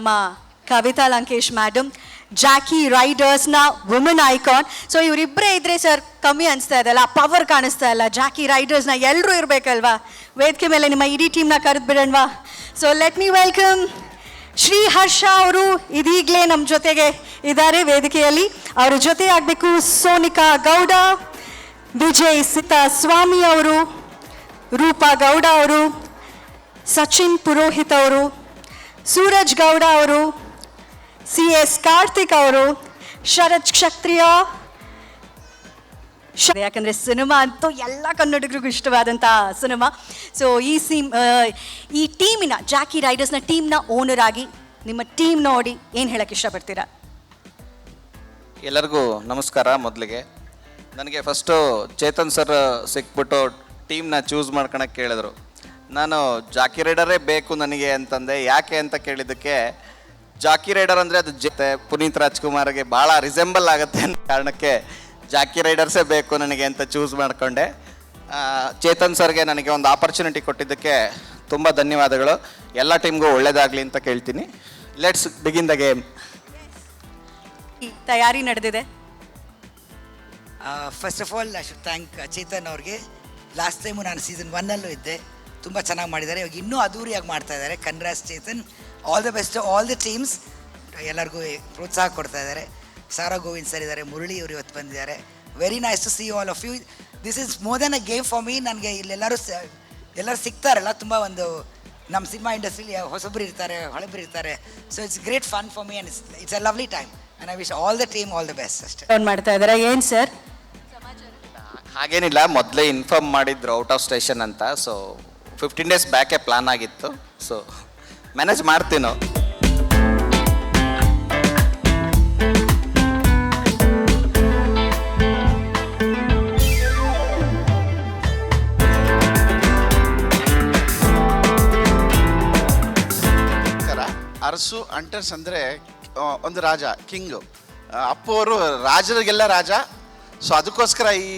ನಮ್ಮ Kavita Lankesh madam jockey ರೈಡರ್ಸ್ನ women icon so ಇವರಿಬ್ಬರೇ ಇದ್ರೆ ಸರ್ ಕಮ್ಮಿ ಅನಿಸ್ತಾ ಪವರ್ ಕಾಣಿಸ್ತಾ ಇಲ್ಲ. ಜಾಕಿ ರೈಡರ್ಸ್ನ ಎಲ್ಲರೂ ಇರಬೇಕಲ್ವಾ? ವೇದಿಕೆ ಮೇಲೆ ನಿಮ್ಮ ಇಡೀ ಟೀಮ್ನ ಕರೆದು ಬಿಡೋಣವಾ? So let me welcome Shri Harsha ಅವರು ಇದೀಗಲೇ ನಮ್ಮ ಜೊತೆಗೆ ಇದ್ದಾರೆ ವೇದಿಕೆಯಲ್ಲಿ. ಅವರ ಜೊತೆ ಆಗಬೇಕು ಸೋನಿಕಾ ಗೌಡ, ವಿಜಯ್ ಸಿತಾ ಸ್ವಾಮಿ ಅವರು, ರೂಪಾ ಗೌಡ ಅವರು, ಸಚಿನ್ ಪುರೋಹಿತ್ ಅವರು ಸೂರಜ್ ಗೌಡ ಅವರು, ಸಿ ಎಸ್ ಕಾರ್ತಿಕ್ ಅವರು, ಶರತ್ ಕ್ಷತ್ರಿಯ ಯಾಕಂದರೆ ಸಿನಿಮಾ ಅಂತೂ ಎಲ್ಲ ಕನ್ನಡಿಗರಿಗೂ ಇಷ್ಟವಾದಂಥ ಸಿನಿಮಾ. ಸೊ ಈ ಸಿಮ್ ಈ ಟೀಮಿನ, ಜಾಕಿ ರೈಡರ್ಸ್ನ ಟೀಮ್ನ ಓನರ್ ಆಗಿ ನಿಮ್ಮ ಟೀಮ್ ನೋಡಿ ಏನು ಹೇಳಕ್ಕೆ ಇಷ್ಟಪಡ್ತೀರಾ? ಎಲ್ಲರಿಗೂ ನಮಸ್ಕಾರ ಮೊದಲಿಗೆ. ನನಗೆ ಫಸ್ಟು ಚೇತನ್ ಸರ್ ಸಿಕ್ಬಿಟ್ಟು ಟೀಮ್ನ ಚೂಸ್ ಮಾಡ್ಕೊಳಕ್ಕೆ ಕೇಳಿದ್ರು. ನಾನು ಜಾಕಿ ರೈಡರೇ ಬೇಕು ನನಗೆ ಅಂತಂದೆ. ಯಾಕೆ ಅಂತ ಕೇಳಿದ್ದಕ್ಕೆ ಜಾಕಿ ರೈಡರ್ ಅಂದರೆ ಅದು ಜೊತೆ ಪುನೀತ್ ರಾಜ್ಕುಮಾರ್ಗೆ ಭಾಳ ರಿಸೆಂಬಲ್ ಆಗುತ್ತೆ ಅನ್ನೋ ಕಾರಣಕ್ಕೆ ಜಾಕಿ ರೈಡರ್ಸೇ ಬೇಕು ನನಗೆ ಅಂತ ಚೂಸ್ ಮಾಡಿಕೊಂಡೆ. ಚೇತನ್ ಸರ್ಗೆ ನನಗೆ ಒಂದು ಆಪರ್ಚುನಿಟಿ ಕೊಟ್ಟಿದ್ದಕ್ಕೆ ತುಂಬ ಧನ್ಯವಾದಗಳು. ಎಲ್ಲ ಟೀಮ್ಗೂ ಒಳ್ಳೇದಾಗಲಿ ಅಂತ ಕೇಳ್ತೀನಿ. ಲೆಟ್ಸ್ ಬಿಗಿನ್ ದ ಗೇಮ್ ಈ ತಯಾರಿ ನಡೆದಿದೆ. First of all I should thank Chetan ಅವ್ರಿಗೆ. ಲಾಸ್ಟ್ ಟೈಮು ನಾನು ಸೀಸನ್ ಒನ್ನಲ್ಲೂ ಇದ್ದೆ. ತುಂಬ ಚೆನ್ನಾಗಿ ಮಾಡಿದ್ದಾರೆ. ಇವಾಗ ಇನ್ನೂ ಅದ್ದೂರಿಯಾಗಿ ಮಾಡ್ತಾ ಇದ್ದಾರೆ. Kanraj Chetan all the best all the teams ಎಲ್ಲರಿಗೂ ಪ್ರೋತ್ಸಾಹ ಕೊಡ್ತಾ ಇದ್ದಾರೆ. ಸಾರಾ ಗೋವಿಂದ್ ಸರ್ ಇದ್ದಾರೆ ಮುರಳಿ ಅವರು ಇವತ್ತು ಬಂದಿದ್ದಾರೆ. Very nice to see all of you this is more than a game for me ನನಗೆ ಇಲ್ಲೆಲ್ಲರೂ ಸ ಎಲ್ಲರೂ ಸಿಗ್ತಾರಲ್ಲ ತುಂಬ ಒಂದು ನಮ್ಮ ಸಿನಿಮಾ ಇಂಡಸ್ಟ್ರಿಲಿ ಹೊಸಬ್ರು ಇರ್ತಾರೆ ಹಳಬ್ರು ಇರ್ತಾರೆ. So it's great fun for me and it's it's a lovely time and I wish all the team all the best ಅಷ್ಟೇ ಫೋನ್ ಮಾಡ್ತಾ ಇದ್ದಾರೆ. ಏನು ಸರ್ ಹಾಗೇನಿಲ್ಲ ಮೊದಲೇ ಇನ್ಫಾರ್ಮ್ ಮಾಡಿದ್ರು ಔಟ್ ಆಫ್ ಸ್ಟೇಷನ್ ಅಂತ. ಸೊ ಫಿಫ್ಟೀನ್ ಡೇಸ್ ಬ್ಯಾಕೆ ಪ್ಲಾನ್ ಆಗಿತ್ತು. ಸೊ ಮ್ಯಾನೇಜ್ ಮಾಡ್ತೀವಿ ನಾವು. ಅರಸು ಅಂಟರ್ಸ್ ಅಂದರೆ ಒಂದು ರಾಜ ಕಿಂಗು ಅಪ್ಪು ಅವರು ರಾಜರಿಗೆಲ್ಲ ರಾಜ. ಸೊ ಅದಕ್ಕೋಸ್ಕರ ಈ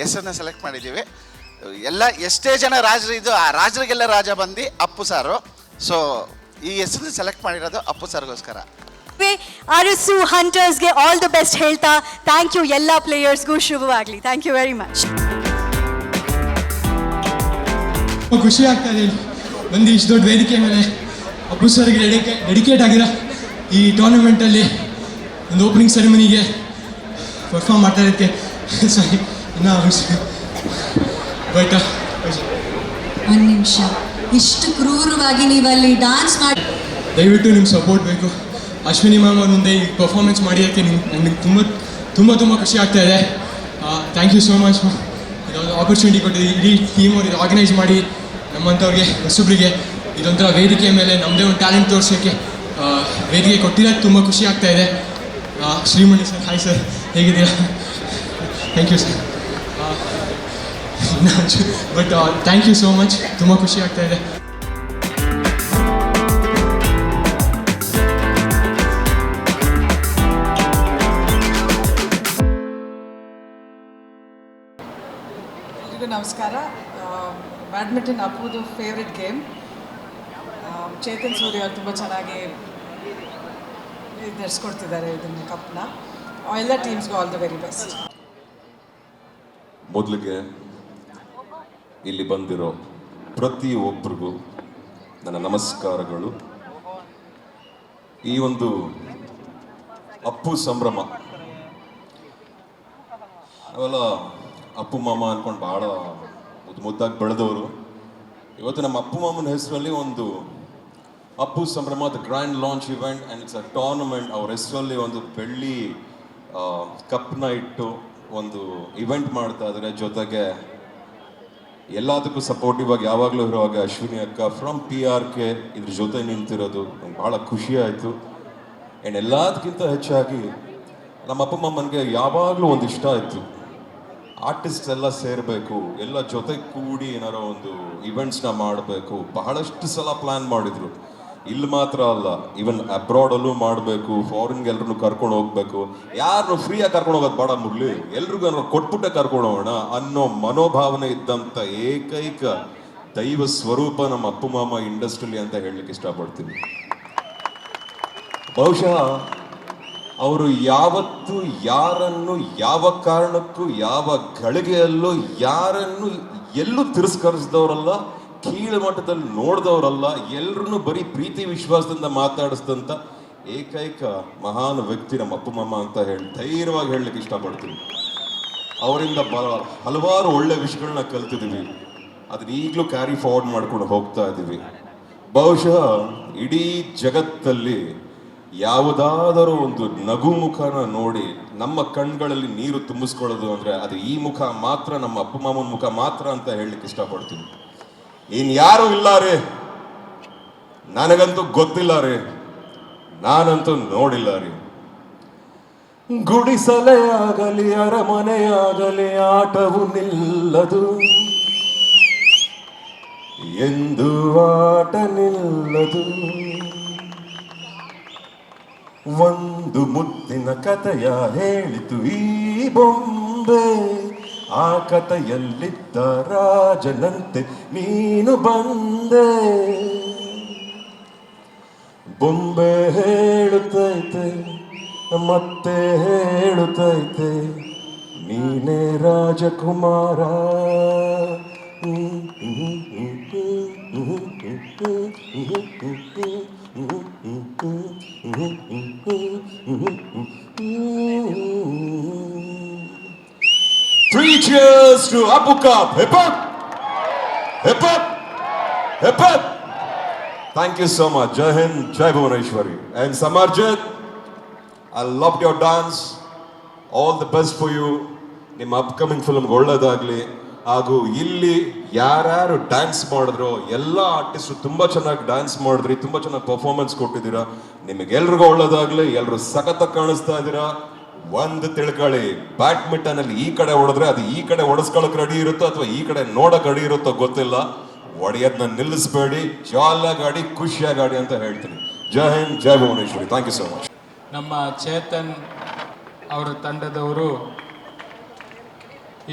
ಹೆಸರನ್ನ ಸೆಲೆಕ್ಟ್ ಮಾಡಿದ್ದೀವಿ. ಎಲ್ಲ ಎಷ್ಟೇ ಜನ ರಾಜರು ಇದು ಆ ರಾಜರಿಗೆಲ್ಲ ರಾಜ ಬಂದು ಅಪ್ಪು ಸಾರು. ಸೊ ಈ ಹೆಸರು ಸೆಲೆಕ್ಟ್ ಮಾಡಿರೋದು ಅಪ್ಪು ಸರ್ಗೋಸ್ಕರ. ಅರಸು ಹಂಟರ್ಸ್ಗೆ ಆಲ್ ದ ಬೆಸ್ಟ್ ಹೇಳ್ತಾ ಥ್ಯಾಂಕ್ ಯು ಎಲ್ಲ ಪ್ಲೇಯರ್ಸ್ಗೂ ಶುಭವಾಗಲಿ. ಥ್ಯಾಂಕ್ ಯು ವೆರಿ ಮಚ್ ಖುಷಿ ಆಗ್ತಾ ಇದೆ. ಬಂದು ಇಷ್ಟು ದೊಡ್ಡ ವೇದಿಕೆ ಮೇಲೆ ಅಪ್ಪು ಸರ್ಗೆ ಡೆಡಿಕೆ ಡೆಡಿಕೇಟ್ ಆಗಿರೋ ಈ ಟೂರ್ನಮೆಂಟಲ್ಲಿ ಒಂದು ಓಪನಿಂಗ್ ಸೆರೆಮನಿಗೆ ಪರ್ಫಾರ್ಮ್ ಮಾಡ್ತಾ ಇರೋಕ್ಕೆ ಸಾರಿ ಇನ್ನೂ ಒಂದು ನಿಮಿಷ. ಇಷ್ಟು ಕ್ರೂರವಾಗಿ ನೀವು ಅಲ್ಲಿ ಡಾನ್ಸ್ ಮಾಡಿ ದಯವಿಟ್ಟು ನಿಮ್ಮ ಸಪೋರ್ಟ್ ಬೇಕು. ಅಶ್ವಿನಿ ಮ್ಯಾಮ್ ಅವ್ರ ಮುಂದೆ ಈ ಪರ್ಫಾರ್ಮೆನ್ಸ್ ಮಾಡಿಯೋಕ್ಕೆ ನಿಮ್ಗೆ ನನಗೆ ತುಂಬ ತುಂಬ ತುಂಬ ಖುಷಿ ಆಗ್ತಾ ಇದೆ. ಥ್ಯಾಂಕ್ ಯು ಸೋ ಮಚ್ ಇದೊಂದು ಆಪರ್ಚುನಿಟಿ ಕೊಟ್ಟಿದ್ದು ಇಡೀ ಟೀಮ್ ಅವ್ರು ಆರ್ಗನೈಸ್ ಮಾಡಿ ನಮ್ಮಂಥವ್ರಿಗೆ ಹೊಸಬ್ರಿಗೆ ಇದೊಂಥರ ವೇದಿಕೆ ಮೇಲೆ ನಮ್ಮದೇ ಒಂದು ಟ್ಯಾಲೆಂಟ್ ತೋರಿಸೋಕ್ಕೆ ವೇದಿಕೆ ಕೊಟ್ಟಿರೋ ತುಂಬ ಖುಷಿ ಆಗ್ತಾ ಇದೆ. ಶ್ರೀಮಣಿ ಸರ್ ಹಾಯ್ ಸರ್ ಹೇಗಿದ್ದೀರಾ? Thank you sir but thank you so much ತುಂಬ ಖುಷಿ ಆಗ್ತಾ ಇದೆ. ನಮಸ್ಕಾರ. ಬ್ಯಾಡ್ಮಿಂಟನ್ ಅಪ್ಪುದು ಫೇವ್ರೆಟ್ ಗೇಮ್ ಚೇತನ್ ಸೂರ್ಯ ಅವರು ತುಂಬ ಚೆನ್ನಾಗಿ ನಡೆಸ್ಕೊಡ್ತಿದ್ದಾರೆ ಇದನ್ನು ಕಪ್ನ ಎಲ್ಲ ಟೀಮ್ಸ್ಗೂ ಆಲ್ ದ ವೆರಿ ಬೆಸ್ಟ್ ಮೊದಲಿಗೆ ಇಲ್ಲಿ ಬಂದಿರೋ ಪ್ರತಿಯೊಬ್ಬರಿಗೂ ನನ್ನ ನಮಸ್ಕಾರಗಳು. ಈ ಒಂದು ಅಪ್ಪು ಸಂಭ್ರಮ. ಅವೆಲ್ಲ ಅಪ್ಪು ಮಾಮ ಅನ್ಕೊಂಡು ಭಾಳ ಮುದ್ದು ಮುದ್ದಾಗಿ ಬೆಳೆದವರು. ಇವತ್ತು ನಮ್ಮ ಅಪ್ಪು ಮಾಮನ ಹೆಸರಲ್ಲಿ ಒಂದು ಅಪ್ಪು ಸಂಭ್ರಮ the grand launch event and it's a tournament ಅವ್ರ ಹೆಸರಲ್ಲಿ ಒಂದು ಬೆಳ್ಳಿ ಕಪ್ನ ಇಟ್ಟು ಒಂದು ಇವೆಂಟ್ ಮಾಡ್ತಾ ಇದ್ದಾರೆ ಜೊತೆಗೆ ಎಲ್ಲದಕ್ಕೂ ಸಪೋರ್ಟಿವ್ ಆಗಿ ಯಾವಾಗಲೂ ಇರುವಾಗ ಅಶ್ವಿನಿ ಅಕ್ಕ ಫ್ರಮ್ ಪಿ ಆರ್ ಕೆ ಇದ್ರ ಜೊತೆ ನಿಂತಿರೋದು ನಂಗೆ ಭಾಳ ಖುಷಿ ಆಯಿತು. ಆ್ಯಂಡ್ ಎಲ್ಲದಕ್ಕಿಂತ ಹೆಚ್ಚಾಗಿ ನಮ್ಮ ಅಪ್ಪ ಯಾವಾಗಲೂ ಒಂದು ಇಷ್ಟ ಇತ್ತು ಆರ್ಟಿಸ್ಟ್ ಎಲ್ಲ ಸೇರಬೇಕು, ಎಲ್ಲ ಜೊತೆ ಕೂಡಿ ಏನಾರೋ ಒಂದು ಇವೆಂಟ್ಸ್ನ ಮಾಡಬೇಕು, ಬಹಳಷ್ಟು ಸಲ ಪ್ಲ್ಯಾನ್ ಮಾಡಿದ್ರು. ಇಲ್ಲಿ ಮಾತ್ರ ಅಲ್ಲ ಈವನ್ ಅಬ್ರಾಡಲ್ಲೂ ಮಾಡಬೇಕು ಫಾರಿನ್ಗೆ ಎಲ್ರನ್ನೂ ಕರ್ಕೊಂಡು ಹೋಗ್ಬೇಕು. ಯಾರನ್ನು ಫ್ರೀಯಾಗಿ ಕರ್ಕೊಂಡು ಹೋಗೋದು ಬಾಡ ಮುರ್ಲಿ ಎಲ್ರಿಗೂ ಅನ್ನೋ ಕೊಟ್ಬಿಟ್ಟೆ ಕರ್ಕೊಂಡು ಹೋಗೋಣ ಅನ್ನೋ ಮನೋಭಾವನೆ ಇದ್ದಂಥ ಏಕೈಕ ದೈವ ಸ್ವರೂಪ ನಮ್ಮ ಅಪ್ಪು ಮಾಮ ಇಂಡಸ್ಟ್ರಿಲಿ ಅಂತ ಹೇಳಲಿಕ್ಕೆ ಇಷ್ಟಪಡ್ತೀನಿ. ಬಹುಶಃ ಅವರು ಯಾವತ್ತು ಯಾರನ್ನು, ಯಾವ ಕಾರಣಕ್ಕೂ, ಯಾವ ಗಳಿಗೆಯಲ್ಲೂ ಯಾರನ್ನು ಎಲ್ಲೂ ತಿರಸ್ಕರಿಸಿದವರಲ್ಲ ಕೀಳು ಮಟ್ಟದಲ್ಲಿ ನೋಡಿದವರಲ್ಲ ಎಲ್ಲರನ್ನು ಬರೀ ಪ್ರೀತಿ ವಿಶ್ವಾಸದಿಂದ ಮಾತಾಡಿಸಿದಂಥ ಏಕೈಕ ಮಹಾನ್ ವ್ಯಕ್ತಿ ನಮ್ಮ ಅಪ್ಪ ಮಮ್ಮ ಅಂತ ಹೇಳಿ ಧೈರ್ಯವಾಗಿ ಹೇಳಲಿಕ್ಕೆ ಇಷ್ಟಪಡ್ತೀನಿ. ಅವರಿಂದ ಬ, ಹಲವಾರು ಒಳ್ಳೆ ವಿಷಯಗಳನ್ನ ಕಲ್ತಿದ್ದೀವಿ ಅದನ್ನ ಈಗಲೂ ಕ್ಯಾರಿ ಫಾರ್ವರ್ಡ್ ಮಾಡ್ಕೊಂಡು ಹೋಗ್ತಾ ಇದ್ದೀವಿ ಬಹುಶಃ ಇಡೀ ಜಗತ್ತಲ್ಲಿ ಯಾವುದಾದರೂ ಒಂದು ನಗು ಮುಖನ ನೋಡಿ ನಮ್ಮ ಕಣ್ಗಳಲ್ಲಿ ನೀರು ತುಂಬಿಸ್ಕೊಳ್ಳೋದು ಅಂದರೆ ಅದು ಈ ಮುಖ ಮಾತ್ರ, ನಮ್ಮ ಅಪ್ಪ ಮಾಮನ ಮುಖ ಮಾತ್ರ ಅಂತ ಹೇಳಲಿಕ್ಕೆ ಇಷ್ಟಪಡ್ತೀನಿ. ಇನ್ ಯಾರು ಇಲ್ಲ ರೀ ನನಗಂತೂ ಗೊತ್ತಿಲ್ಲ ರೀ ನಾನಂತೂ ನೋಡಿಲ್ಲ ರೀ ಗುಡಿಸಲೇ ಆಗಲಿ ಅರಮನೆಯಾಗಲಿ, ಆಟವು ನಿಲ್ಲದು. ಎಂದು ಆಟ ನಿಲ್ಲದು. ಒಂದು ಮುದ್ದಿನ ಕಥೆಯ ಹೇಳಿತು ಈ ಬೊಂಬೆ. ಆ ಕಥೆಯಲ್ಲಿದ್ದ ರಾಜನಂತೆ ನೀನು ಬಂದೆ. ಬೊಂಬೆ ಹೇಳುತ್ತೈತೆ ಮತ್ತೆ ಹೇಳುತ್ತೈತೆ ನೀನೇ ರಾಜಕುಮಾರ. Three cheers to Abu Cup. Hip hop! Hip hop! Hip hop! Thank you so much. Jai Hind, Jai Bhuvaneshwari. And Samarjit, I loved your dance. All the best for you. ನಿಮ್ಮ ಅಪ್ಕಮಿಂಗ್ ಫಿಲ್ಮ್ಗೆ ಒಳ್ಳೇದಾಗಲಿ ಹಾಗೂ ಇಲ್ಲಿ ಯಾರ್ಯಾರು dance ಮಾಡಿದ್ರು ಎಲ್ಲ artist ತುಂಬ ಚೆನ್ನಾಗಿ ಡ್ಯಾನ್ಸ್ ಮಾಡಿದ್ರಿ ತುಂಬ ಚೆನ್ನಾಗಿ ಪರ್ಫಾರ್ಮೆನ್ಸ್ ಕೊಟ್ಟಿದ್ದೀರಾ ನಿಮಗೆಲ್ರಿಗೂ ಒಳ್ಳೇದಾಗಲಿ ಎಲ್ಲರೂ ಸಖತ್ತಾಗಿ ಕಾಣಿಸ್ತಾ ಇದ್ದೀರಾ ಒಂದು ತಿಳ್ಕೊಳ್ಳಿ ಬ್ಯಾಡ್ಮಿಂಟನ್ ಅಲ್ಲಿ ಈ ಕಡೆ ಹೊಡೆದ್ರೆ ಅದು ಈ ಕಡೆ ಹೊಡೆಸ್ಕೊಳಕ್ ರೆಡಿ ಇರುತ್ತೋ ಅಥವಾ ಈ ಕಡೆ ನೋಡಕ್ ರೆಡಿ ಇರುತ್ತೋ ಗೊತ್ತಿಲ್ಲ. ಒಡೆಯೋದನ್ನ ನಿಲ್ಲಿಸ್ಬೇಡಿ ಜಾಲಾಗಿ ಆಡಿ, ಖುಷಿಯಾಗಿ ಆಡಿ ಅಂತ ಹೇಳ್ತೀನಿ. ಜೈ ಹಿಂದ್, ಜೈ Bhuvaneshwari. Thank you so much ನಮ್ಮ ಚೇತನ್ ಅವರ ತಂಡದವರು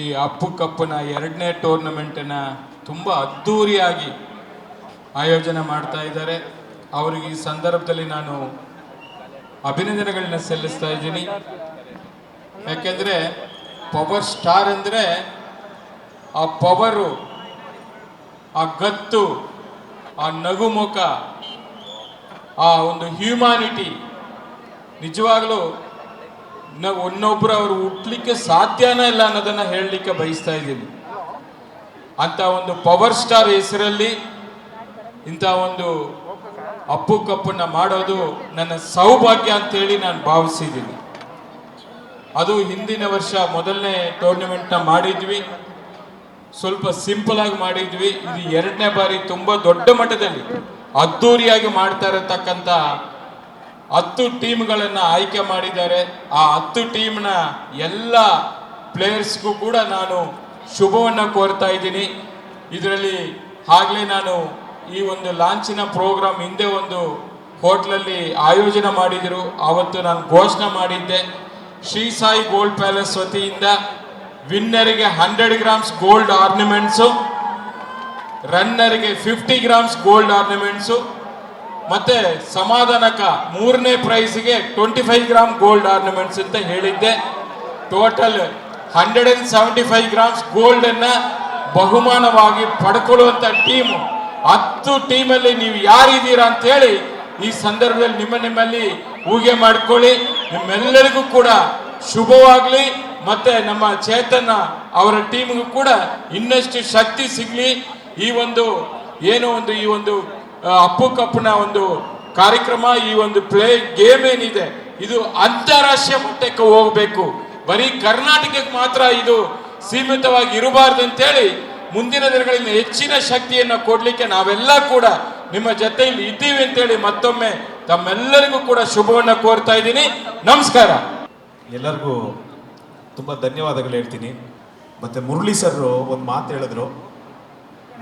ಈ ಅಪ್ಪು ಕಪ್ಪನ ಎರಡನೇ ಟೂರ್ನಮೆಂಟನ್ನು ತುಂಬ ಅದ್ಧೂರಿಯಾಗಿ ಆಯೋಜನೆ ಮಾಡ್ತಾ ಇದ್ದಾರೆ. ಅವರಿಗೆ ಈ ಸಂದರ್ಭದಲ್ಲಿ ನಾನು ಅಭಿನಂದನೆಗಳನ್ನ ಸಲ್ಲಿಸ್ತಾ ಇದ್ದೀನಿ. ಯಾಕೆಂದರೆ ಪವರ್ ಸ್ಟಾರ್ ಅಂದರೆ ಆ ಪವರು ಆ ಗತ್ತು, ಆ ನಗುಮುಖ, ಆ ಒಂದು ಹ್ಯೂಮ್ಯಾನಿಟಿ ನಿಜವಾಗ್ಲೂ ನಾವು ಒಂದೊಬ್ಬರು ಅವರು ಹುಟ್ಟಲಿಕ್ಕೆ ಸಾಧ್ಯನೇ ಇಲ್ಲ ಅನ್ನೋದನ್ನ ಹೇಳಲಿಕ್ಕೆ ಬಯಸ್ತಾ ಇದ್ದೀನಿ. ಅಂತ ಒಂದು ಪವರ್ ಸ್ಟಾರ್ ಹೆಸರಲ್ಲಿ ಇಂಥ ಒಂದು ಅಪ್ಪು ಕಪ್ಪನ್ನ ಮಾಡೋದು ನನ್ನ ಸೌಭಾಗ್ಯ ಅಂತೇಳಿ ನಾನು ಭಾವಿಸಿದ್ದೀನಿ. ಅದು ಹಿಂದಿನ ವರ್ಷ ಮೊದಲನೇ ಟೂರ್ನಮೆಂಟ್ನ ಮಾಡಿದ್ವಿ. ಸ್ವಲ್ಪ ಸಿಂಪಲ್ ಆಗಿ ಮಾಡಿದ್ವಿ. ಇದು ಎರಡನೇ ಬಾರಿ ತುಂಬ ದೊಡ್ಡ ಮಟ್ಟದಲ್ಲಿ ಅದ್ದೂರಿಯಾಗಿ ಮಾಡ್ತಾ ಇರತಕ್ಕಂಥ ಹತ್ತು ಟೀಮ್ಗಳನ್ನು ಆಯ್ಕೆ ಮಾಡಿದ್ದಾರೆ. ಆ ಹತ್ತು ಟೀಮ್ನ ಎಲ್ಲ ಪ್ಲೇಯರ್ಸ್ಗೂ ಕೂಡ ನಾನು ಶುಭವನ್ನು ಕೋರ್ತಾ ಇದ್ದೀನಿ. ಇದರಲ್ಲಿ ಆಗಲೇ ನಾನು ಈ ಒಂದು ಲಾಂಚಿನ ಪ್ರೋಗ್ರಾಮ್ ಹಿಂದೆ ಒಂದು ಹೋಟ್ಲಲ್ಲಿ ಆಯೋಜನೆ ಮಾಡಿದರು. ಆವತ್ತು ನಾನು ಘೋಷಣೆ ಮಾಡಿದ್ದೆ. ಶ್ರೀ ಸಾಯಿ ಗೋಲ್ಡ್ ಪ್ಯಾಲೇಸ್ ವತಿಯಿಂದ ವಿನ್ನರಿಗೆ ಹಂಡ್ರೆಡ್ ಗ್ರಾಮ್ಸ್ ಗೋಲ್ಡ್ ಆರ್ನಮೆಂಟ್ಸು, ರನ್ನರಿಗೆ ಫಿಫ್ಟಿ ಗ್ರಾಮ್ಸ್ ಗೋಲ್ಡ್ ಆರ್ನಮೆಂಟ್ಸು, ಮತ್ತೆ ಸಮಾಧಾನಕ ಮೂರನೇ ಪ್ರೈಸ್ಗೆ twenty five gram gold ornaments ಅಂತ ಹೇಳಿದ್ದೆ. Total hundred and seventy five grams gold ಅನ್ನ ಬಹುಮಾನವಾಗಿ ಪಡ್ಕೊಳ್ಳುವಂಥ ಟೀಮ್. ಹತ್ತು ಟೀಮಲ್ಲಿ ನೀವು ಯಾರಿದ್ದೀರಾ ಅಂತ ಹೇಳಿ ಈ ಸಂದರ್ಭದಲ್ಲಿ ನಿಮ್ಮ ನಿಮ್ಮಲ್ಲಿ ಊಗೆ ಮಾಡ್ಕೊಳ್ಳಿ. ನಿಮ್ಮೆಲ್ಲರಿಗೂ ಕೂಡ ಶುಭವಾಗಲಿ. ಮತ್ತೆ ನಮ್ಮ ಚೇತನ ಅವರ ಟೀಮ್ಗೂ ಕೂಡ ಇನ್ನಷ್ಟು ಶಕ್ತಿ ಸಿಗಲಿ. ಈ ಒಂದು, ಏನು ಒಂದು, ಈ ಒಂದು ಅಪ್ಪು ಕಪ್ಪನ ಒಂದು ಕಾರ್ಯಕ್ರಮ, ಈ ಒಂದು ಪ್ಲೇ ಗೇಮ್ ಏನಿದೆ, ಇದು ಅಂತಾರಾಷ್ಟ್ರೀಯ ಮಟ್ಟಕ್ಕೆ ಹೋಗಬೇಕು. ಬರೀ ಕರ್ನಾಟಕಕ್ಕೆ ಮಾತ್ರ ಇದು ಸೀಮಿತವಾಗಿ ಇರಬಾರ್ದು ಅಂತೇಳಿ ಮುಂದಿನ ದಿನಗಳಲ್ಲಿ ಹೆಚ್ಚಿನ ಶಕ್ತಿಯನ್ನು ಕೊಡಲಿಕ್ಕೆ ನಾವೆಲ್ಲ ಕೂಡ ನಿಮ್ಮ ಜೊತೆಯಲ್ಲಿ ಇದ್ದೀವಿ ಅಂತೇಳಿ ಮತ್ತೊಮ್ಮೆ ತಮ್ಮೆಲ್ಲರಿಗೂ ಕೂಡ ಶುಭವನ್ನ ಕೋರ್ತಾ ಇದ್ದೀನಿ. ನಮಸ್ಕಾರ. ಎಲ್ಲರಿಗೂ ತುಂಬ ಧನ್ಯವಾದಗಳು ಹೇಳ್ತೀನಿ. ಮತ್ತು ಮುರಳಿ ಸರ್ ಒಂದು ಮಾತು ಹೇಳಿದ್ರು.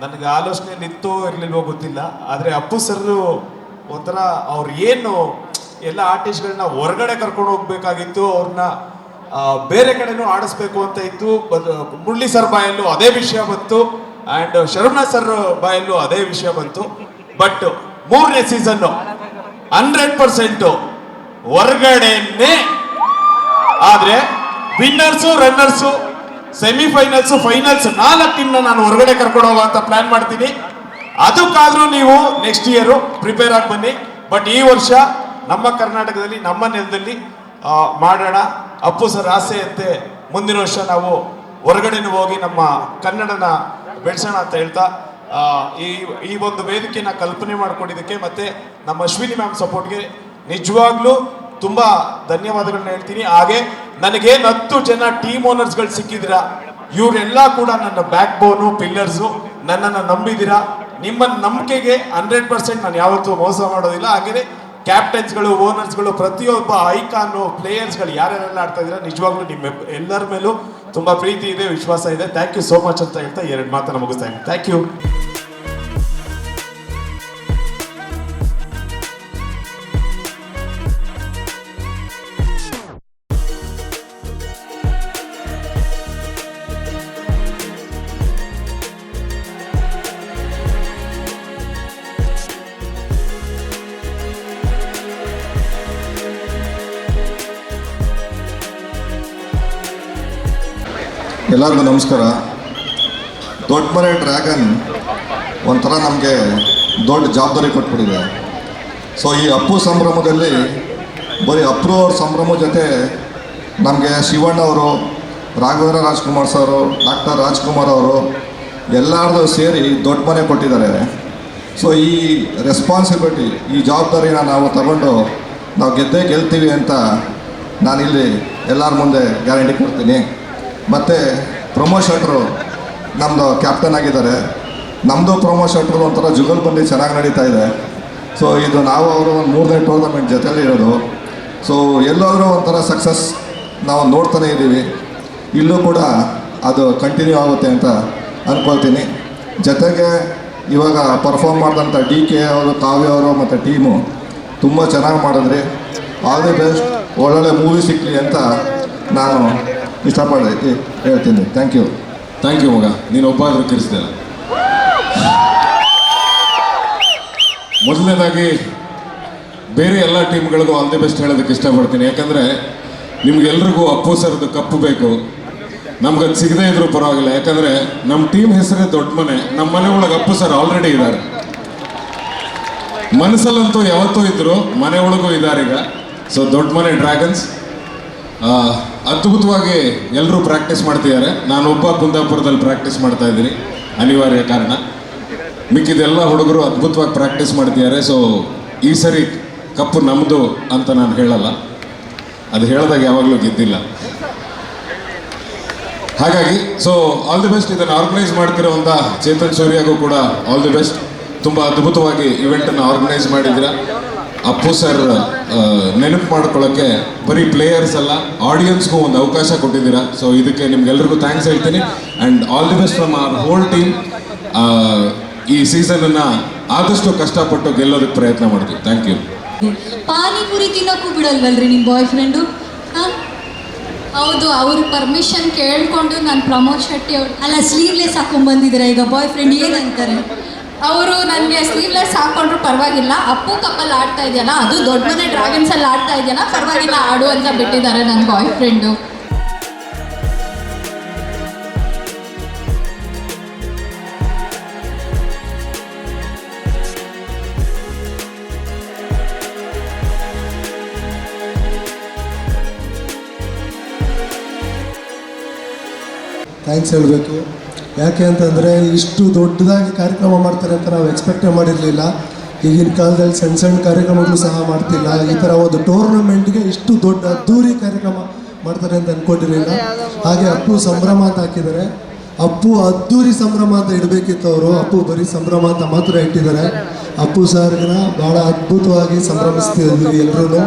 ನನಗೆ ಆಲೋಚನೆಯಲ್ಲಿ ಇತ್ತು ಇರಲಿಲ್ವೋ ಗೊತ್ತಿಲ್ಲ. ಆದರೆ ಅಪ್ಪು ಸರ್ ಒಂಥರ ಅವ್ರು ಏನು ಎಲ್ಲ ಆರ್ಟಿಸ್ಟ್ಗಳನ್ನ ಹೊರಗಡೆ ಕರ್ಕೊಂಡು ಹೋಗ್ಬೇಕಾಗಿತ್ತು ಅವ್ರನ್ನ ಬೇರೆ ಕಡೆನೂ ಆಡಿಸ್ಬೇಕು ಅಂತ ಇತ್ತು. ಮುರಳಿ ಸರ್ ಬಾಯಲ್ಲೂ ಅದೇ ವಿಷಯ ಬಂತು. ಆ್ಯಂಡ್ ಶರವಣ ಸರ್ ಬಾಯಲ್ಲೂ ಅದೇ ವಿಷಯ ಬಂತು. ಬಟ್ ಮೂರನೇ ಸೀಸನ್ನು ಹಂಡ್ರೆಡ್ ಪರ್ಸೆಂಟ್ ಹೊರಗಡೆನೆ. ಆದ್ರೆ ವಿನ್ನರ್ಸು, ರನ್ನರ್ಸು, ಸೆಮಿಫೈನಲ್ಸ್, ಫೈನಲ್ಸ್ ನಾಲ್ಕು ಟೀಮ್ನ ನಾನು ಹೊರಗಡೆ ಕರ್ಕೊಂಡು ಹೋಗೋ ಅಂತ ಪ್ಲಾನ್ ಮಾಡ್ತೀನಿ. ಅದಕ್ಕಾದ್ರೂ ನೀವು ನೆಕ್ಸ್ಟ್ ಇಯರ್ ಪ್ರಿಪೇರ್ ಆಗಿ ಬನ್ನಿ. ಬಟ್ ಈ ವರ್ಷ ನಮ್ಮ ಕರ್ನಾಟಕದಲ್ಲಿ, ನಮ್ಮ ನೆಲದಲ್ಲಿ ಮಾಡೋಣ. ಅಪ್ಪು ಸರ್ ಆಸೆಯಂತೆ ಮುಂದಿನ ವರ್ಷ ನಾವು ಹೊರಗಡೆನೂ ಹೋಗಿ ನಮ್ಮ ಕನ್ನಡನ ಬೆಳೆಸೋಣ ಅಂತ ಹೇಳ್ತಾ ಈ ಈ ಒಂದು ವೇದಿಕೆನ ಕಲ್ಪನೆ ಮಾಡ್ಕೊಂಡಿದ್ದಕ್ಕೆ ಮತ್ತೆ ನಮ್ಮ ಅಶ್ವಿನಿ ಮ್ಯಾಮ್ ಸಪೋರ್ಟ್ಗೆ ನಿಜವಾಗ್ಲೂ ತುಂಬಾ ಧನ್ಯವಾದಗಳನ್ನ ಹೇಳ್ತೀನಿ. ಹಾಗೆ ನನಗೇನು ಹತ್ತು ಜನ ಟೀಮ್ ಓನರ್ಸ್ಗಳು ಸಿಕ್ಕಿದ್ದೀರಾ, ಇವರೆಲ್ಲ ಕೂಡ ನನ್ನ ಬ್ಯಾಕ್ ಬೋನು ಪಿಲ್ಲರ್ಸು ನನ್ನನ್ನು ನಂಬಿದ್ದೀರಾ? ನಿಮ್ಮ ನಂಬಿಕೆಗೆ ಹಂಡ್ರೆಡ್ ಪರ್ಸೆಂಟ್ ನಾನು ಯಾವತ್ತೂ ಮೋಸ ಮಾಡೋದಿಲ್ಲ. ಹಾಗೆಯೇ ಕ್ಯಾಪ್ಟನ್ಸ್ಗಳು ಓನರ್ಸ್ಗಳು ಪ್ರತಿಯೊಬ್ಬ ಐಕಾನು ಪ್ಲೇಯರ್ಸ್ಗಳು ಯಾರ್ಯಾರೆಲ್ಲ ಆಡ್ತಾ ಇದ್ದೀರಾ, ನಿಜವಾಗ್ಲೂ ನಿಮ್ಮ ಎಲ್ಲರ ಮೇಲೂ ತುಂಬಾ ಪ್ರೀತಿ ಇದೆ, ವಿಶ್ವಾಸ ಇದೆ. ಥ್ಯಾಂಕ್ ಯು ಸೋ ಮಚ್ ಅಂತ ಹೇಳ್ತಾ ಎರಡು ಮಾತನ್ನು ಮುಗಿಸ್ತಾ ಇದ್ದೀನಿ. ಥ್ಯಾಂಕ್ ಯು ಎಲ್ಲರಿಗೂ ನಮಸ್ಕಾರ. ದೊಡ್ಡ ಮನೆ ಡ್ರ್ಯಾಗನ್ ಒಂಥರ ನಮಗೆ ದೊಡ್ಡ ಜವಾಬ್ದಾರಿ ಕೊಟ್ಬಿಟ್ಟಿದೆ. ಸೊ ಈ ಅಪ್ಪು ಸಂಭ್ರಮದಲ್ಲಿ ಬರೀ ಅಪ್ರು ಅವ್ರ ಸಂಭ್ರಮ ಜೊತೆ ನಮಗೆ ಶಿವಣ್ಣ ಅವರು, ರಾಘವೇಂದ್ರ ರಾಜ್ಕುಮಾರ್ ಸರು ಡಾಕ್ಟರ್ ರಾಜ್ಕುಮಾರ್ ಅವರು ಎಲ್ಲರದು ಸೇರಿ ದೊಡ್ಡ ಮನೆ ಕೊಟ್ಟಿದ್ದಾರೆ. ಸೊ ಈ ರೆಸ್ಪಾನ್ಸಿಬಿಲಿಟಿ ಈ ಜವಾಬ್ದಾರಿನ ನಾವು ತಗೊಂಡು ನಾವು ಗೆದ್ದೇ ಗೆಲ್ತೀವಿ ಅಂತ ನಾನಿಲ್ಲಿ ಎಲ್ಲರ ಮುಂದೆ ಗ್ಯಾರಂಟಿ ಕೊಡ್ತೀನಿ. ಮತ್ತು ಪ್ರೊಮೋ ಶೆಟ್ರು ನಮ್ಮದು ಕ್ಯಾಪ್ಟನ್ ಆಗಿದ್ದಾರೆ. ನಮ್ಮದು ಪ್ರಮೋಷಟ್ರು ಒಂಥರ ಒಂಥರ ಜುಗಲ್ಬಂದಿ ಚೆನ್ನಾಗಿ ನಡೀತಾ ಇದೆ. ಸೊ ಇದು ನಾವು ಅವರು ಒಂದು ಮೂರನೇ ಟೂರ್ನಮೆಂಟ್ ಜೊತೆಯಲ್ಲಿ ಇರೋದು. ಸೊ ಎಲ್ಲಾದರೂ ಒಂಥರ ಸಕ್ಸಸ್ ನಾವು ನೋಡ್ತಾನೆ ಇದ್ದೀವಿ. ಇಲ್ಲೂ ಕೂಡ ಅದು ಕಂಟಿನ್ಯೂ ಆಗುತ್ತೆ ಅಂತ ಅಂದ್ಕೊಳ್ತೀನಿ ಜೊತೆಗೆ ಇವಾಗ ಪರ್ಫಾರ್ಮ್ ಮಾಡಿದಂಥ ಡಿ ಕೆ ಅವರು, ಕಾವ್ಯ ಅವರು ಮತ್ತು ಟೀಮು ತುಂಬ ಚೆನ್ನಾಗಿ ಮಾಡಿದ್ರಿ. ಆಲ್ ದಿ ಬೆಸ್ಟ್ ಒಳ್ಳೊಳ್ಳೆ ಮೂವಿ ಸಿಕ್ಕಲಿ ಅಂತ ನಾನು ಇಷ್ಟಪಡ್ತೀನಿ ಹೇಳ್ತೀನಿ. ಥ್ಯಾಂಕ್ ಯು ಥ್ಯಾಂಕ್ ಯು ಮಗ. ನೀನು ಒಬ್ಬ ಆದರೂ ಕರೆಸಿದೆ ಮೊದಲನೇದಾಗಿ, ಬೇರೆ ಎಲ್ಲ ಟೀಮ್ಗಳಿಗೂ ಆಲ್ ದಿ ಬೆಸ್ಟ್ ಹೇಳೋದಕ್ಕೆ ಇಷ್ಟಪಡ್ತೀನಿ. ಯಾಕಂದರೆ, ನಿಮ್ಗೆಲ್ರಿಗೂ ಅಪ್ಪು ಸರ್ದು ಕಪ್ಪು ಬೇಕು. ನಮ್ಗದು ಸಿಗದೇ ಇದ್ರೂ ಪರವಾಗಿಲ್ಲ. ಯಾಕಂದರೆ ನಮ್ಮ ಟೀಮ್ ಹೆಸರೇ ದೊಡ್ಡ ಮನೆ. ನಮ್ಮ ಮನೆ ಒಳಗೆ ಅಪ್ಪು ಸರ್ ಆಲ್ರೆಡಿ ಇದ್ದಾರೆ. ಮನಸ್ಸಲ್ಲಂತೂ ಯಾವತ್ತೂ ಇದ್ರು, ಮನೆ ಒಳಗೂ ಇದ್ದಾರೆ ಈಗ. ಸೊ ದೊಡ್ಡ ಮನೆ ಡ್ರ್ಯಾಗನ್ಸ್. ಅದ್ಭುತವಾಗಿ ಎಲ್ಲರೂ ಪ್ರಾಕ್ಟೀಸ್ ಮಾಡ್ತಿದ್ದಾರೆ. ನಾನು ಒಬ್ಬ ಕುಂದಾಪುರದಲ್ಲಿ ಪ್ರಾಕ್ಟೀಸ್ ಮಾಡ್ತಾ ಇದ್ದೀನಿ. ಅನಿವಾರ್ಯ ಕಾರಣ. ಮಿಕ್ಕಿದೆಲ್ಲ ಹುಡುಗರು ಅದ್ಭುತವಾಗಿ ಪ್ರಾಕ್ಟೀಸ್ ಮಾಡ್ತಿದ್ದಾರೆ. ಸೊ ಈ ಸರಿ ಕಪ್ಪು ನಮ್ಮದು ಅಂತ ನಾನು ಹೇಳಲ್ಲ. ಅದು ಹೇಳಿದಾಗ ಯಾವಾಗಲೂ ಗೆದ್ದಿಲ್ಲ. ಹಾಗಾಗಿ ಸೊ ಆಲ್ ದಿ ಬೆಸ್ಟ್ ಇದನ್ನು ಆರ್ಗನೈಸ್ ಮಾಡ್ತಿರೋವಂಥ ಚೇತನ್ ಶೌರ್ಯಗೂ ಕೂಡ ಆಲ್ ದಿ ಬೆಸ್ಟ್ ತುಂಬ ಅದ್ಭುತವಾಗಿ ಇವೆಂಟನ್ನು ಆರ್ಗನೈಸ್ ಮಾಡಿದ್ದೀರಾ. ಅಪ್ಪು ಸರ್ ನೆನಪು ಮಾಡ್ಕೊಳ್ಳೋಕ್ಕೆ ಬರೀ ಪ್ಲೇಯರ್ಸ್ ಅಲ್ಲ ಆಡಿಯನ್ಸ್ಗೂ ಒಂದು ಅವಕಾಶ ಕೊಟ್ಟಿದ್ದೀರಾ. ಸೊ ಇದಕ್ಕೆ ನಿಮ್ಗೆಲ್ರಿಗೂ ಥ್ಯಾಂಕ್ಸ್ ಹೇಳ್ತೀನಿ. And all the best from our whole team ಈ ಸೀಸನನ್ನು ಆದಷ್ಟು ಕಷ್ಟಪಟ್ಟು ಗೆಲ್ಲೋದಕ್ಕೆ ಪ್ರಯತ್ನ ಮಾಡ್ತೀವಿ. ಥ್ಯಾಂಕ್ ಯು ಪಾನಿಪುರಿ ತಿನ್ನೋಕ್ಕೂ ಬಿಡಲ್ವಲ್ರಿ ನಿಮ್ಮ ಬಾಯ್ ಫ್ರೆಂಡು ಹೌದು, ಅವ್ರ ಪರ್ಮಿಷನ್ ಕೇಳ್ಕೊಂಡು ನಾನು ಪ್ರಮೋದ್ ಶೆಟ್ಟಿ ಅವ್ರು ಅಲ್ಲ ಸ್ಲೀವ್ಲೆಸ್ ಹಾಕೊಂಡ್ಬಂದಿದ್ದೀರಾ ಈಗ ಬಾಯ್ ಫ್ರೆಂಡ್ ಏನಂತಾರೆ ಅವರು ನನಗೆ ಸ್ಲೀವ್ಲೆಸ್ ಹಾಕೊಂಡ್ರು ಪರವಾಗಿಲ್ಲ. ಅಪ್ಪು ಕಪ್ಪಲ್ಲಿ ಆಡ್ತಾ ಇದೆಯಲ್ಲ ಅದು ದೊಡ್ಡ ಮನೆ ಡ್ರಾಗನ್ಸ್ ಅಲ್ಲಿ ಆಡ್ತಾ ಇದೆಯಲ್ಲ ಪರವಾಗಿಲ್ಲ, ಆಡು ಅಂತ ಬಿಟ್ಟಿದ್ದಾರೆ ನನ್ನ ಬಾಯ್ ಫ್ರೆಂಡು ಥ್ಯಾಂಕ್ಸ್ ಹೇಳಬೇಕು. ಯಾಕೆ ಅಂತಂದರೆ ಇಷ್ಟು ದೊಡ್ಡದಾಗಿ ಕಾರ್ಯಕ್ರಮ ಮಾಡ್ತಾರೆ ಅಂತ ನಾವು ಎಕ್ಸ್ಪೆಕ್ಟೇ ಮಾಡಿರಲಿಲ್ಲ. ಈಗಿನ ಕಾಲದಲ್ಲಿ ಸಣ್ಣ ಸಣ್ಣ ಕಾರ್ಯಕ್ರಮಗಳು ಸಹ ಮಾಡ್ತಿಲ್ಲ. ಈ ಥರ ಒಂದು ಟೂರ್ನಮೆಂಟ್ಗೆ ಇಷ್ಟು ದೊಡ್ಡ ಅದ್ದೂರಿ ಕಾರ್ಯಕ್ರಮ ಮಾಡ್ತಾರೆ ಅಂತ ಅಂದ್ಕೊಂಡಿರಲಿಲ್ಲ ಹಾಗೆ ಅಪ್ಪು ಸಂಭ್ರಮ ಅಂತ ಹಾಕಿದ್ದಾರೆ. ಅಪ್ಪು ಅದ್ದೂರಿ ಸಂಭ್ರಮ ಅಂತ ಇಡಬೇಕಿತ್ತು ಅವರು. ಅಪ್ಪು ಬರೀ ಸಂಭ್ರಮ ಅಂತ ಮಾತ್ರ ಇಟ್ಟಿದ್ದಾರೆ. ಅಪ್ಪು ಸಾರ್ಗನ ಭಾಳ ಅದ್ಭುತವಾಗಿ ಸಂಭ್ರಮಿಸ್ತಿದ್ವಿ ಎಲ್ಲರೂ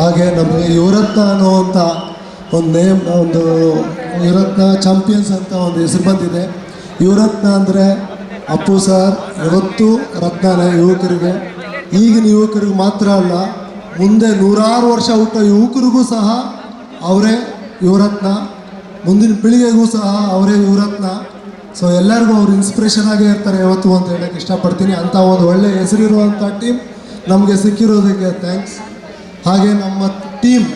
ಹಾಗೆ ನಮಗೆ ಯುವರತ್ನ ಅಂತ ಒಂದು ನೇಮ್ ಒಂದು ಯುವರತ್ನ ಚಾಂಪಿಯನ್ಸ್ ಅಂತ ಒಂದು ಹೆಸರು ಬಂದಿದೆ. ಯುವರತ್ನ ಅಂದರೆ ಅಪ್ಪು ಸರ್ ಇವತ್ತು ರತ್ನನೇ ಯುವಕರಿಗೆ. ಈಗಿನ ಯುವಕರಿಗೆ ಮಾತ್ರ ಅಲ್ಲ, ಮುಂದೆ ನೂರಾರು ವರ್ಷ ಹುಟ್ಟೋ ಯುವಕರಿಗೂ ಸಹ ಅವರೇ ಯುವರತ್ನ ಮುಂದಿನ ಪೀಳಿಗೆಗೂ ಸಹ ಅವರೇ ಯುವರತ್ನ ಸೊ ಎಲ್ಲರಿಗೂ ಅವ್ರು ಇನ್ಸ್ಪಿರೇಷನ್ ಆಗೇ ಇರ್ತಾರೆ ಯಾವತ್ತು ಅಂತ ಹೇಳಕ್ಕೆ ಇಷ್ಟಪಡ್ತೀನಿ. ಅಂಥ ಒಂದು ಒಳ್ಳೆ ಹೆಸರಿರುವಂಥ ಟೀಮ್ ನಮಗೆ ಸಿಕ್ಕಿರೋದಕ್ಕೆ ಥ್ಯಾಂಕ್ಸ್ ಹಾಗೆ ನಮ್ಮ ಟೀಮ್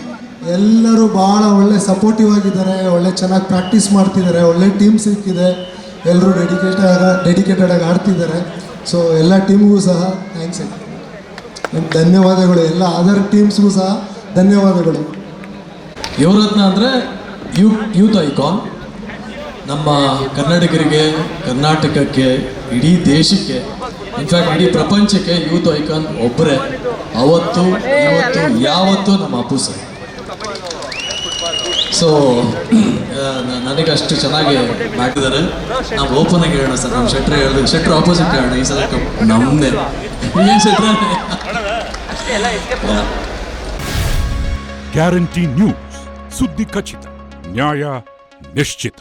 ಎಲ್ಲರೂ ಭಾಳ ಒಳ್ಳೆ ಸಪೋರ್ಟಿವ್ ಆಗಿದ್ದಾರೆ, ಒಳ್ಳೆ ಚೆನ್ನಾಗಿ ಪ್ರಾಕ್ಟೀಸ್ ಮಾಡ್ತಿದ್ದಾರೆ, ಒಳ್ಳೆ ಟೀಮ್ ಸಿಕ್ಕಿದೆ. ಎಲ್ಲರೂ ಡೆಡಿಕೇಟ್ ಆಗ ಡೆಡಿಕೇಟೆಡ್ ಆಗಿ ಆಡ್ತಿದ್ದಾರೆ. ಸೊ ಎಲ್ಲ ಟೀಮ್ಗೂ ಸಹ ಥ್ಯಾಂಕ್ಸ್ ಧನ್ಯವಾದಗಳು, ಎಲ್ಲ ಅದರ್ ಟೀಮ್ಸ್ಗೂ ಸಹ ಧನ್ಯವಾದಗಳು. ಯುವರತ್ನ ಅಂದರೆ ಯೂ, ಯೂತ್ ಐಕಾನ್. ನಮ್ಮ ಕನ್ನಡಿಗರಿಗೆ, ಕರ್ನಾಟಕಕ್ಕೆ, ಇಡೀ ದೇಶಕ್ಕೆ ಇನ್ಫ್ಯಾಕ್ಟ್ ಇಡೀ ಪ್ರಪಂಚಕ್ಕೆ ಯೂತ್ ಐಕಾನ್ ಒಬ್ಬರೇ. ಅವತ್ತು, ಇವತ್ತು, ಯಾವತ್ತೂ ನಮ್ಮ ಅಪ್ಪು ಸರ್. ಸೊ ನನಗೆ ಅಷ್ಟು ಚೆನ್ನಾಗಿ ಮಾಡಿದ್ದಾರೆ. ನಾವು ಓಪನ್ ಆಗಿ ಹೇಳೋಣ ಸರ್, ನಮ್ಮ ಶೆಟ್ರ್ ಹೇಳಿದ್ರು ಶೆಟ್ರ್ ಆಪೋಸಿಟ್ ಹೇಳೋಣ ಈ ಸಲ ನಮ್ದೆ. ಶೆಟ್ರ. ಗ್ಯಾರಂಟಿ ನ್ಯೂಸ್ ಸುದ್ದಿ ಖಚಿತ ನ್ಯಾಯ ನಿಶ್ಚಿತ